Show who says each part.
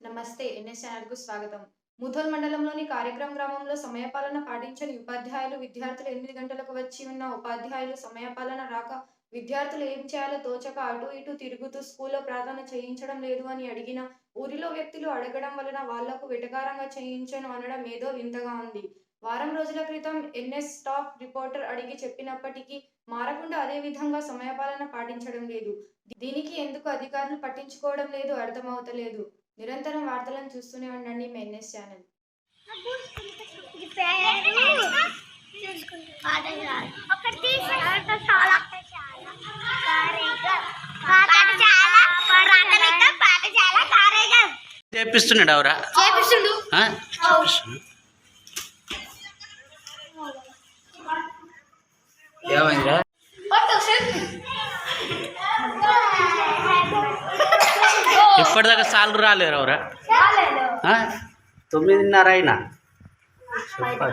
Speaker 1: నమస్తే ఎన్ఎస్ ఛానల్కు స్వాగతం. ముథోల్ మండలంలోని కార్యక్రమ గ్రామంలో సమయపాలన పాటించని ఉపాధ్యాయులు విద్యార్థులు ఎనిమిది గంటలకు వచ్చి ఉన్న ఉపాధ్యాయులు సమయపాలన రాక విద్యార్థులు ఏం చేయాలో తోచక అటు ఇటు తిరుగుతూ స్కూల్లో ప్రార్థన చేయించడం లేదు అని అడిగిన ఊరిలో వ్యక్తులు అడగడం వలన వాళ్ళకు వెటకారంగా చేయించను అనడం ఏదో వింతగా ఉంది. వారం రోజుల క్రితం ఎన్ఎస్ స్టాఫ్ రిపోర్టర్ అడిగి చెప్పినప్పటికీ మారకుండా అదే విధంగా సమయపాలన పాటించడం లేదు. దీనికి ఎందుకు అధికారులు పట్టించుకోవడం లేదు అర్థమవుతలేదు. నిరంతరం వార్తలను చూస్తూనే ఉండండి మీ ఎన్ఎస్ ఛానల్.
Speaker 2: చేపిస్తున్నాడు అవరా
Speaker 3: చేపిస్తుండు.
Speaker 2: ఆ? చేపిస్తున్నాడు. ఏమైందిరా ఇప్పటిదాకా సార్లు రాలేరు అవరా తొమ్మిదిన్నర అయినా?
Speaker 3: ఫోటో